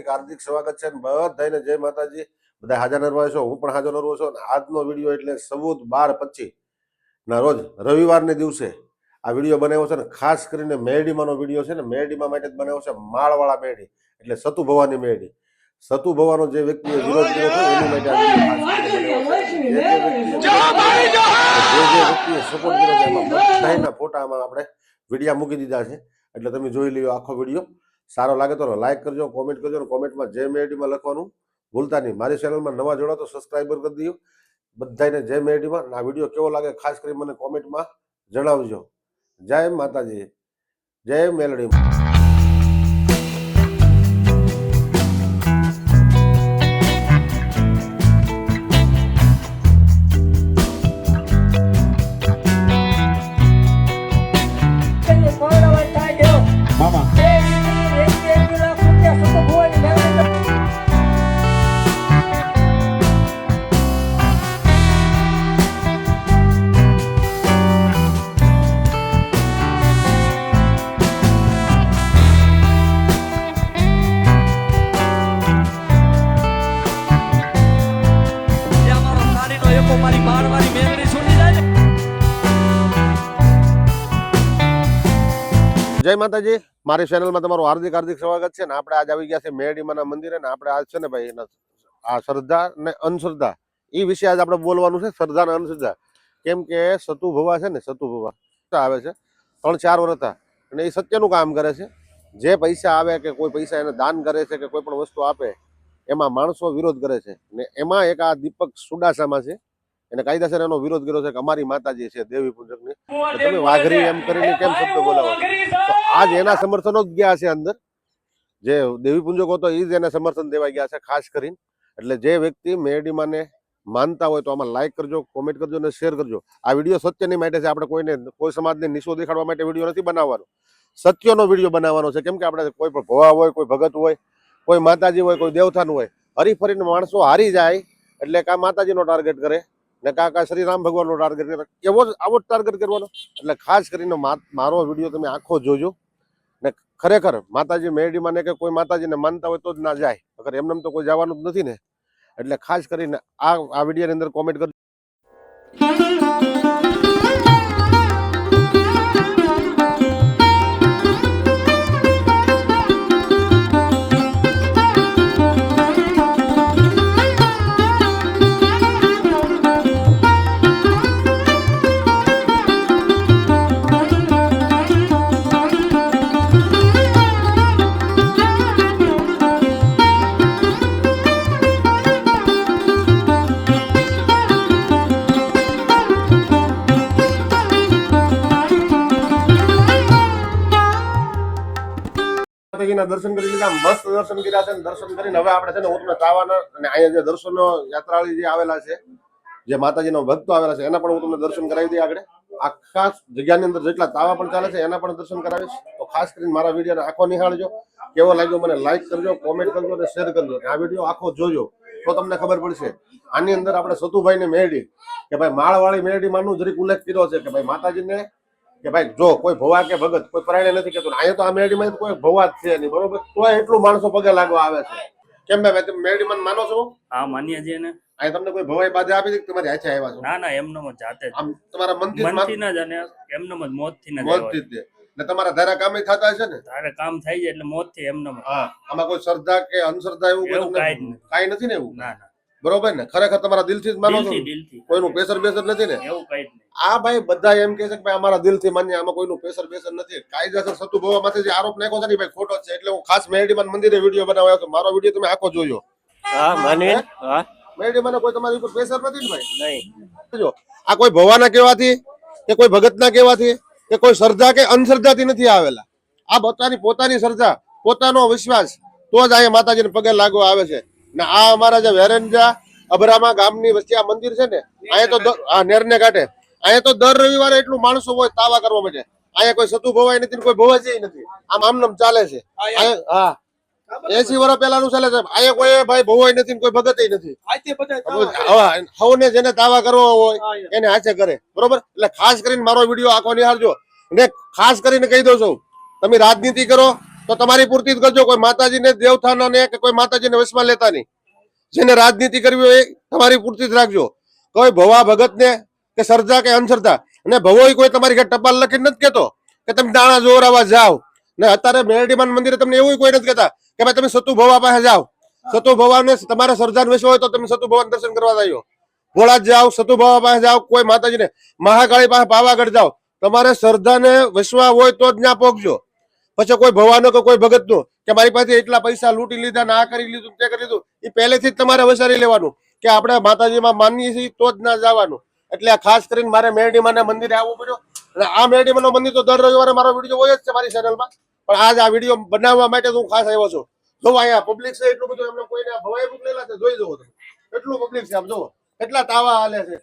હાર્દિક સ્વાગત છે બધાને જય માતાજી. બધા હાજર નરવા છો, હું પણ હાજર નરવો છું અને આજનો વીડિયો એટલે ચૌદ બાર પચીસ ના રોજ રવિવારને દિવસે આ વીડિયો બનાવ્યો છે ને ખાસ કરીને મેરડીમાંનો વીડિયો છે ને, મેરડીમાં માટે જ બનાવ્યો છે માળવાળા મેરડી, એટલે સતુ ભવાની મેરડી. સતુ ભવાનો જે વ્યક્તિએ વિરોધ કર્યો છે, એની માટે. જે જે છે ફોટામાં આપણે વિડીયા મૂકી દીધા છે. એટલે તમે જોઈ લ્યો આખો વીડિયો. સારો લાગે તો લાઈક કરજો કોમેન્ટ કરજો કોમેન્ટમાં જય મેરડીમાં લખવાનું ભૂલતા નહીં. મારી ચેનલમાં નવા જોડો તો સબસ્ક્રાઈબર કરી દો બધાને જય મેરડીમાં આ વીડિયો કેવો લાગે ખાસ કરી મને કોમેન્ટમાં જણાવજો. જય માતાજી. જય મેલડી જય માતાજી. મારી ચેનલમાં તમારું હાર્દિક હાર્દિક સ્વાગત છે ને આપણે આજ આવી ગયા છે મેરડીમાના મંદિરે ને આપણે આજ છે ને ભાઈ આ શ્રદ્ધા ને અંધશ્રદ્ધા. એ વિશે આજ આપણે બોલવાનું છે શ્રદ્ધા ને અંધશ્રદ્ધા. કેમ કે સતુ ભવા છે ને સતુ ભવા. આવે છે. ત્રણ ચાર વર્ષ અને એ સત્યનું કામ કરે છે. જે પૈસા આવે કે કોઈ પૈસા એને દાન કરે છે કે કોઈ પણ વસ્તુ આપે, એમાં માણસો વિરોધ કરે છે. ને એમાં એક આ દીપક સુડાસામાં છે. એને કાયદાસર એનો વિરોધ કર્યો છે કે અમારી માતાજી છે દેવી પૂજકની. તમે વાઘરી એમ કરીને કેમ શબ્દ બોલાવો? તો આજ એના સમર્થનો જ ગયા છે અંદર. જે દેવી પૂંજકો હતો એ જ એને સમર્થન દેવા ગયા છે ખાસ કરીને. એટલે જે વ્યક્તિ મેરડીમાને માનતા હોય તો આમાં લાઈક કરજો કોમેન્ટ કરજો અને શેર કરજો. આ વીડિયો સત્યની માટે છે આપણે કોઈને કોઈ સમાજને નિશો દેખાડવા માટે વીડિયો નથી બનાવવાનો. સત્યનો વીડિયો બનાવવાનો છે કેમ કે આપણે કોઈ પણ ભવા હોય કોઈ ભગત હોય કોઈ માતાજી હોય કોઈ દેવથાન હોય હરી ફરીને માણસો હારી જાય એટલે કાં માતાજીનો ટાર્ગેટ કરે. ને કા કા શ્રી રામ ભગવાનનો ટાર્ગેટ એવો જ આવો જ ટાર્ગેટ કરવાનો. એટલે ખાસ કરીને મારો વીડિયો તમે આખો જોજો. ને ખરેખર માતાજી મેરડીમાં ને કે કોઈ માતાજીને માનતા હોય તો જ ના જાય. અગર એમને તો કોઈ જવાનું જ નથી ને. એટલે ખાસ કરીને આ આ વિડીયોની અંદર કોમેન્ટ કરજો. માતાજીના દર્શન કરી લીધા મસ્ત દર્શન કર્યા છે દર્શન કરીને હવે આપણે છે ને હું તમને તાવાના અને અહીંયા જે દર્શનો યાત્રાળી જે આવેલા છે, જે માતાજીનો ભક્તો આવેલા છે, એના પણ હું તમને દર્શન કરાવી દઈએ આગળ. આખા જગ્યાની અંદર જેટલા તાવા પણ ચાલે છે, એના પણ દર્શન કરાવીશ તો ખાસ કરીને મારા વિડીયોને આખો નિહાળજો. કેવો લાગ્યો મને લાઈક કરજો કોમેન્ટ કરજો અને શેર કરજો. આ વીડિયો આખો જોજો, તો તમને ખબર પડશે. આની અંદર આપણે સતુભાઈને મેરડી કે ભાઈ માળવાળી મેરડી માનું જરીક ઉલ્લેખ કર્યો છે, કે ભાઈ માતાજીને કે ભાઈ જો કોઈ ભવા કે ભગત કોઈ પરાયણે નથી કેતું. અહીંયા તો આ મેરડીમાં કોઈ ભવા જ છે નહીં બરોબર? તો એટલું માણસો પગે લાગવા આવે છે. કેમ ભાઈ તમે મેરડીમાં માનો છો? હા માનીએ છીએ ને. અહીંયા તમને કોઈ ભવાઈ બાધા આપી કે તમારી હાથે આવ્યા છો? ના ના એમનો જ જાતે આમ તમારા મનથી મનથી ન જ એમનો જ મોતથી ન મોતથી જ ને તમારા ધારા કામે થતા હશે ને? તારે કામ થાય છે એટલે મોતથી એમનો હા આમાં કોઈ શ્રદ્ધા કે અંધશ્રદ્ધા એવું કઈ. નથી ને એવું? ના ના. બરોબર ને? ખરેખર તમારા દિલથી જ માનો છો? કોઈનું પ્રેશર બેસર નથી ને? એવું કઈ આ ભાઈ બધા એમ કહે છે કે ભાઈ અમારા દિલથી માન્ય આમાં કોઈનું પ્રેશર બેસર નથી. કાયદેસર સતુ ભવામાંથી જે આરોપ નાખ્યો છે ને ભાઈ ખોટો છે. એટલે હું ખાસ મેરડીમાન મંદિરે વીડિયો બનાવ્યો હતો. મારો વીડિયો તમે આખો જોયો. હા માને હા. મેરડીમાને કોઈ તમારી ઉપર પ્રેશર નથી ને ભાઈ? નહીં. જો આ કોઈ ભવાના કહેવાથી કે કોઈ ભગતના કહેવાથી કે કોઈ શ્રદ્ધા કે અંધશ્રદ્ધાથી નથી આવેલા. આ બધાની પોતાની શ્રદ્ધા પોતાનો વિશ્વાસ તો જ અહીંયા માતાજીને પગે લાગવા આવે છે. ને આ અમારા જે વેરંજા અભરામા ગામની વચ્ચે આ મંદિર છે ને અહીંયા તો હા નેરને કાંઠે અહીંયા તો દર રવિવારે એટલું માણસો હોય તાવા કરવા માટે. અહીંયા કોઈ સતુ ભવાય નથી કોઈ ભવાય નથી. આમ આમનામ ચાલે છે. હા એસી વર્ષ પહેલાનું ચાલે છે. અહીંયા કોઈ ભાઈ ભવાય નથી કોઈ ભગત નથી. હવે હવને જેને દાવા કરવા હોય એને હાથે કરે. બરોબર? એટલે ખાસ કરીને મારો વીડિયો આખો નિહાળજો. ને ખાસ કરીને કહી દઉં છું તમે રાજનીતિ કરો તો તમારી પૂર્તિ જ કરજો. કોઈ માતાજીને દેવથાના ને કે કોઈ માતાજીને વશમાં લેતા નહીં. જેને રાજનીતિ કરવી હોય તમારી પૂર્તિ જ રાખજો. કોઈ ભવા ભગત ને કે સરજા કે અનસરતા અને ભવો કોઈ તમારી ઘર ટપાલ લખીને નથી કેતો કે તમે દાણા જોરાવા જાઓ. ને અત્યારે મેરડીમાન મંદિરે તમને એવું કોઈ નથી કહેતા કે ભાઈ તમે સતુ ભવા પાસે જાઓ. સતુ ભવાને તમારે સરજાન વિશે હોય તો તમે સતુ ભવાન દર્શન કરવા જાયો ભોળા જાઓ, સતુ ભવા પાસે જાઓ, કોઈ માતાજીને મહાકાળી પાસે પાવાગઢ જાઓ. તમારે શ્રદ્ધાને વિશ્વા હોય તો જ ત્યાં પહોંચજો પછી કોઈ ભવાનો કે કોઈ ભગતનું કે મારી પાસે એટલા પૈસા લૂંટી લીધા ના કરી લીધું તે કરી લીધું, એ પહેલેથી જ તમારે વિચારી લેવાનું કે આપણે માતાજીમાં માનીએ છીએ તો જ ના જવાનું. એટલે ખાસ કરીને મારે મેરડીમાના મંદિરે આવવું પડ્યું. અને આ મેરડીમાનો મંદિર તો દર રવિવારે મારો વીડિયો હોય જ છે મારી ચેનલમાં પણ આજ આ વીડિયો બનાવવા માટે હું ખાસ આવ્યો છું. જો અહીંયા પબ્લિક છે એટલું બધું એમને કોઈને ભવાઈ બુક લેલા છે, જોઈ તમે. એટલું પબ્લિક છે આમ જુઓ. કેટલા તાવા હાલે છે.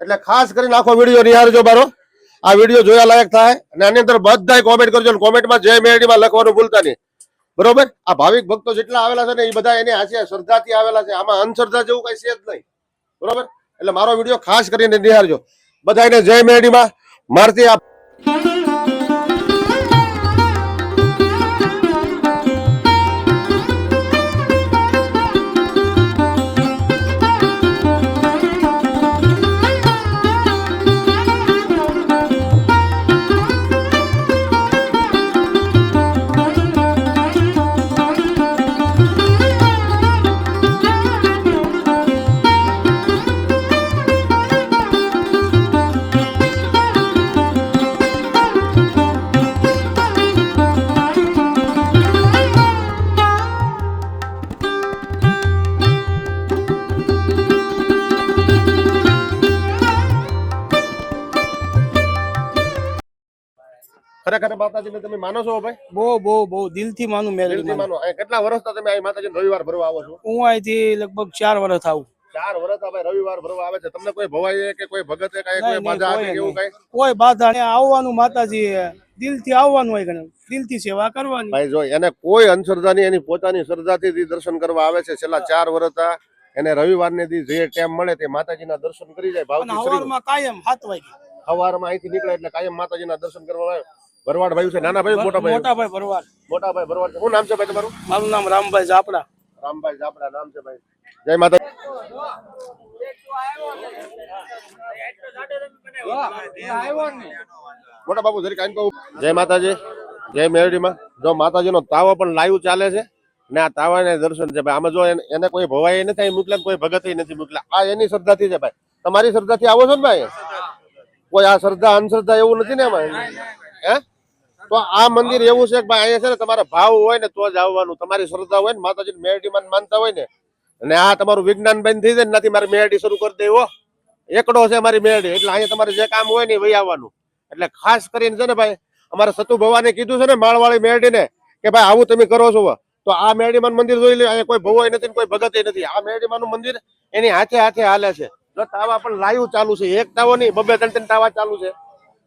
એટલે ખાસ કરીને આખો વીડિયો નિહાળજો મારો. આ વીડિયો જોયા લાયક થાય અને આની અંદર બધા કોમેન્ટ કરજો કોમેન્ટમાં જય મેળીમાં લખવાનું ભૂલતા નહીં. બરોબર? આ ભાવિક ભક્તો જેટલા આવેલા છે ને એ બધા એની હાથે શ્રદ્ધાથી આવેલા છે. આમાં અંધશ્રદ્ધા જેવું કઈ છે જ નહીં. બરોબર? એટલે મારો વીડિયો ખાસ કરીને નિહાળજો. બધાને જય મેરડીમાં. મારતી આ ખરેખર માતાજીને તમે માનો છો ભાઈ? બહુ બહુ બહુ. દિલથી માનું દિલથી માનો. કેટલા વર્ષથી તમે અહીં માતાજી રવિવાર ભરવા આવો છો? હું અહીંથી લગભગ ચાર વર્ષ આવું. ચાર વર્ષ ભાઈ રવિવાર ભરવા આવે છે. તમને કોઈ ભવાઈ કે કોઈ ભગતે કાંઈ કોઈ બાધા આવે એવું કાંઈ? કોઈ બાધા નહીં. આવવાનું માતાજી દિલથી આવવાનું હોય કને દિલથી સેવા કરવાની. ભાઈ જો એને કોઈ અંધશ્રદ્ધા નહીં એની પોતાની શ્રદ્ધાથી દર્શન કરવા આવે છે. છેલ્લા ચાર વર્ષ એને રવિવારને દી જે ટાઈમ મળે તે માતાજીના દર્શન કરી જાય. ભાવથી કાયમ હાથ વાગે. સવારમાં અહીંથી નીકળે એટલે કાયમ માતાજીના દર્શન કરવા આવે. ભરવાડ ભાઈ છે નાના ભાઈ મોટા ભાઈ? મોટા ભાઈ ભરવાડ. મોટા ભાઈ ભરવાડ. શું નામ છે ભાઈ તમારું? મારું નામ રામભાઈ જાપડા રામભાઈ જાપડા નામ છે ભાઈ. જય માતા મોટા બાબુ જરી આઈને કહું. જય માતાજી જય મેરડીમાં. જો માતાજીનો તાવો પણ લાઈવ ચાલે છે ને આ તાવાને દર્શન છે ભાઈ. આમાં જો એને- કોઈ ભવાઈ નથી મોકલ્યા કોઈ ભગત નથી મોકલ્યા આ એની શ્રદ્ધાથી છે ભાઈ. તમારી શ્રદ્ધાથી આવો છો ને ભાઈ? કોઈ આ શ્રદ્ધા અંધશ્રદ્ધા એવું નથી ને એમાં હે? તો આ મંદિર એવું છે કે ભાઈ અહીંયા છે ને તમારે ભાવ હોય ને તો જ આવવાનું. તમારી શ્રદ્ધા હોય ને માતાજી મેરડીમાં માનતા હોય ને. અને આ તમારું વિજ્ઞાન બંધ થઈ જાય નથી મારી મેરડી શરૂ કરી દેવો. એકડો છે મારી મેરડી, એટલે અહીંયા તમારે જે કામ હોય ને વહી આવવાનું. એટલે ખાસ કરીને છે ને ભાઈ, અમારે સતુ ભવાને કીધું છે ને માળવાળી મેરડીને કે ભાઈ આવું તમે કરો છો. તો આ મેરડીમાન મંદિર જોઈ લે, અહીંયા કોઈ ભવાઈ નથી કોઈ ભગત નથી. આ મેરડીમાનું મંદિર એની હાથે હાથે હાલે છે. જો તાવા પણ લાઈવ ચાલુ છે. એક તાવો નહીં, બબે ત્રણ ત્રણ તાવા ચાલુ છે.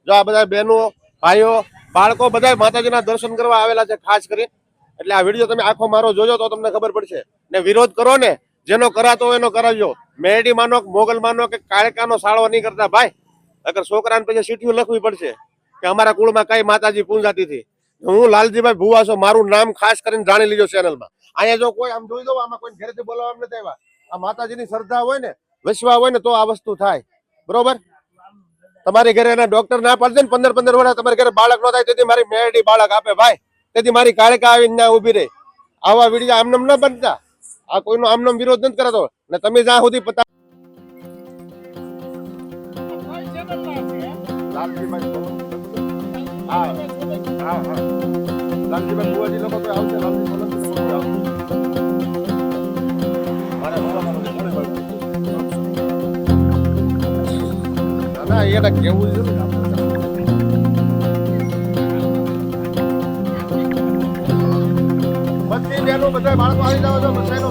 જો આ બધા બહેનો, ભાઈઓ બાળકો બધા માતાજીના દર્શન કરવા આવેલા છે ખાસ કરી એટલે આ વીડિયો તમે આખો મારો જોજો તો તમને ખબર પડશે. ને વિરોધ કરો ને, જેનો કરાતો એનો કરાવજો. મેરડી માનો મોગલ માનો કે, કાળકાનો સાળો નહીં કરતા. ભાઈ, અગર છોકરાને પછી સીટીઓ લખવી પડશે કે અમારા કુળમાં કઈ માતાજી પૂંજાતી હતી. હું લાલજીભાઈ ભુવા છું, મારું નામ ખાસ કરીને જાણી લીજો ચેનલમાં. અહીંયા જો કોઈ આમ જોઈ દો, આમાં કોઈ ઘરેથી બોલાવવા નથી આવ્યા. આ માતાજીની શ્રદ્ધા હોય ને વિશ્વા હોય ને, તો આ વસ્તુ થાય. બરોબર? તમારી ઘરે એના ડોક્ટર ના પાડશે ને પંદર પંદર વર્ષ તમારી ઘરે બાળક ન થાય, તેથી મારી મેરડી બાળક આપે ભાઈ. તેથી મારી કાળકા આવીને ના ઊભી રહી. આવા વીડિયો આમનામ ન બનતા. આ કોઈનો આમનામ વિરોધ નથી કરાતો. ને તમે જ્યાં સુધી પતા હા. હા હા. લાલજીભાઈ બુવાજી લોકો તો આવશે. લાલજી એને કેવું છે? બધી બહેનો બધા બાળકો આવી જાવ છો બધાનો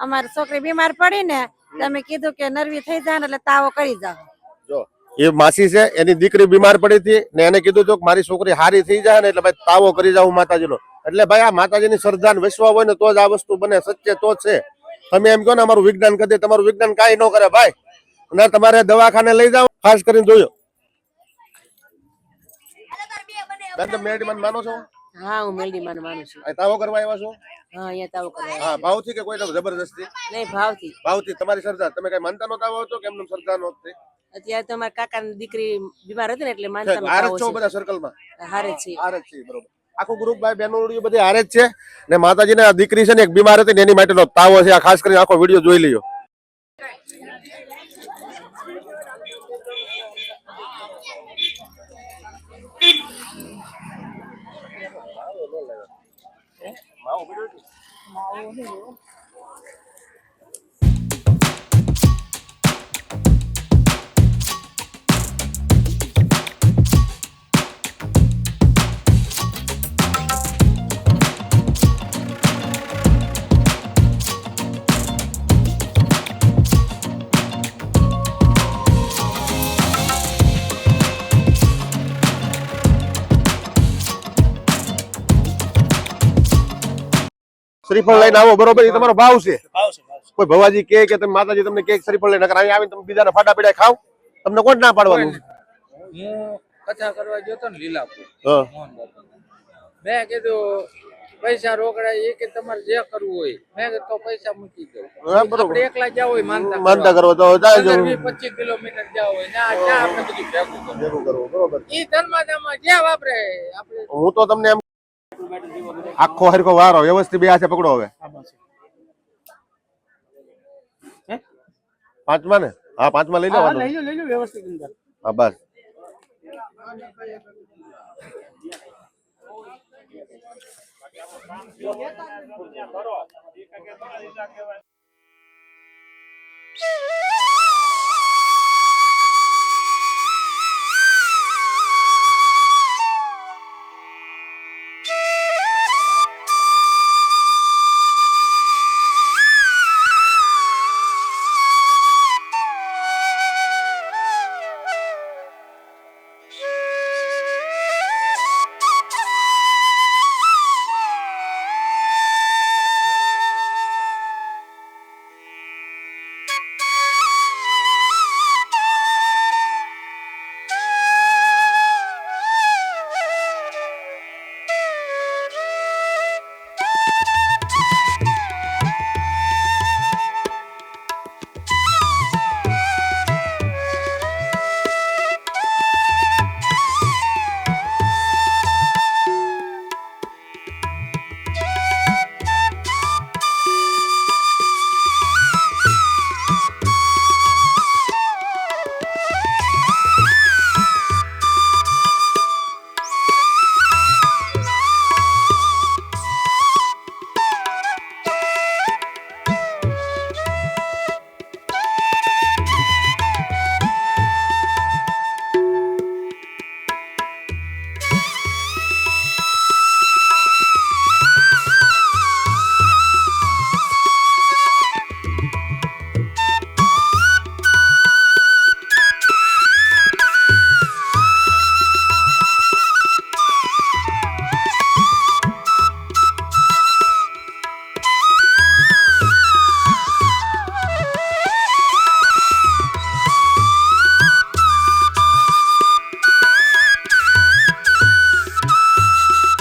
અમારા છોકરી બીમાર પડી ને તમે કીધું કે નરવી થઈ જાય એટલે તાવો કરી જાવ એ માસી છે એની દીકરી બીમાર પડી હતી ને એને કીધું હતું કે મારી છોકરી હારી થઈ જાય ને એટલે ભાઈ તાવો કરી જાઉં માતાજીનો. એટલે ભાઈ આ માતાજીની શ્રદ્ધા ને વિશ્વાસ હોય ને તો જ આ વસ્તુ બને સત્ય તો જ છે. તમે એમ કહો ને અમારું વિજ્ઞાન કરી તમારું વિજ્ઞાન કાંઈ ન કરે ભાઈ. અને તમારે દવાખાને લઈ જાઓ ખાસ કરીને જોયો. તમે માનો છો? હા હું મેલડી માને માનું છું. અહીં તાવો કરવા આવ્યા છો? હા અહીંયા તાવ કરવા હા ભાવથી કે કોઈ જબરદસ્તી નહીં ભાવથી. ભાવથી તમારી સરદાર તમે કઈ માનતા નો તાવો હતો કે એમનું નો નહોતી અત્યારે તો મારા કાકાની દીકરી બીમાર હતી ને એટલે માનતા હારે છો બધા સર્કલમાં હારે છે હારે છે બરોબર. આખું ગ્રુપ ભાઈ બહેનો બધી હારે જ છે. ને માતાજીને આ દીકરી છે ને એક બીમાર હતી ને એની માટેનો તાવો છે આ ખાસ કરીને આખો વીડિયો જોઈ લ્યો. Mau. શ્રીફળ લઈને આવો બરોબર? એ તમારો ભાવ છે. કોઈ ભવાજી કે કે તમે માતાજી તમને કે શ્રીફળ લઈને નકર અહીં આવીને તમે બીજાના ફાટા પીડા ખાવ તમને કોણ ના પાડવાનું? હું કથા કરવા ગયો તો ને લીલાપુર. મેં કીધું પૈસા રોકડા એ કે તમારે જે કરવું હોય. મેં તો પૈસા મૂકી દઉં. આપણે એકલા જાવ હોય માનતા માનતા કરો તો પચીસ કિલોમીટર જાવ હોય ના આપણે બધું ભેગું કરવું. બરોબર. એ ધર્માદામાં જ્યાં વાપરે આપણે હું તો તમને એમ આખો હરખો વારો વ્યવસ્થિત બે હાથે પકડો હવે. પાંચમા ને હા પાંચમા લઈ હા લેવાનું. લઈ લો લઈ લો વ્યવસ્થિત અંદર. હા બસ. Thank